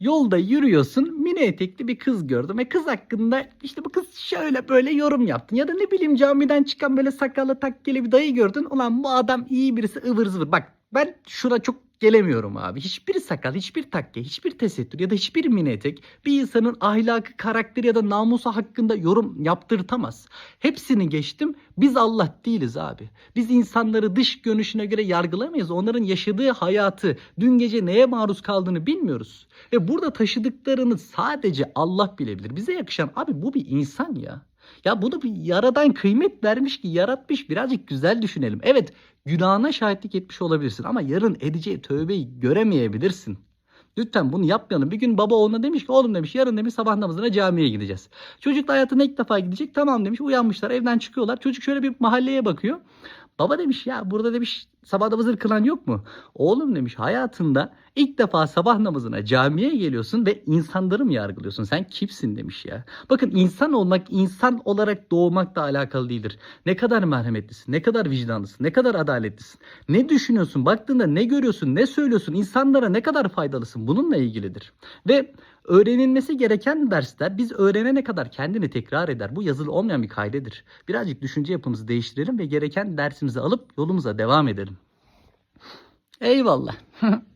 Yolda yürüyorsun mini etekli bir kız gördüm ve kız hakkında işte bu kız şöyle böyle yorum yaptın. Ya da ne bileyim camiden çıkan böyle sakallı takkeli bir dayı gördün. Ulan bu adam iyi birisi ıvır zıvır. Bak ben şuna çok gelemiyorum abi. Hiçbir sakal, hiçbir takke, hiçbir tesettür ya da hiçbir mini etek bir insanın ahlakı, karakteri ya da namusu hakkında yorum yaptırtamaz. Hepsini geçtim. Biz Allah değiliz abi. Biz insanları dış görünüşüne göre yargılamayız. Onların yaşadığı hayatı, dün gece neye maruz kaldığını bilmiyoruz. Ve burada taşıdıklarını sadece Allah bilebilir. Bize yakışan abi bu bir insan ya. Ya bunu bir yaradan kıymet vermiş ki yaratmış birazcık güzel düşünelim. Evet günahına şahitlik etmiş olabilirsin ama yarın edeceği tövbeyi göremeyebilirsin. Lütfen bunu yapmayalım. Bir gün baba oğluna demiş ki oğlum demiş yarın demiş sabah namazına camiye gideceğiz. Çocuk da hayatına ilk defa gidecek. Tamam demiş uyanmışlar evden çıkıyorlar. Çocuk şöyle bir mahalleye bakıyor. Baba demiş ya burada demiş sabah namazını kılan yok mu? Oğlum demiş hayatında ilk defa sabah namazına camiye geliyorsun ve insanları mı yargılıyorsun? Sen kimsin demiş ya. Bakın insan olmak insan olarak doğmakla alakalı değildir. Ne kadar merhametlisin, ne kadar vicdanlısın, ne kadar adaletlisin. Ne düşünüyorsun, baktığında ne görüyorsun, ne söylüyorsun, insanlara ne kadar faydalısın bununla ilgilidir. Ve öğrenilmesi gereken dersler biz öğrenene kadar kendini tekrar eder. Bu yazılı olmayan bir kaydedir. Birazcık düşünce yapımızı değiştirelim ve gereken dersimizi alıp yolumuza devam edelim. Eyvallah.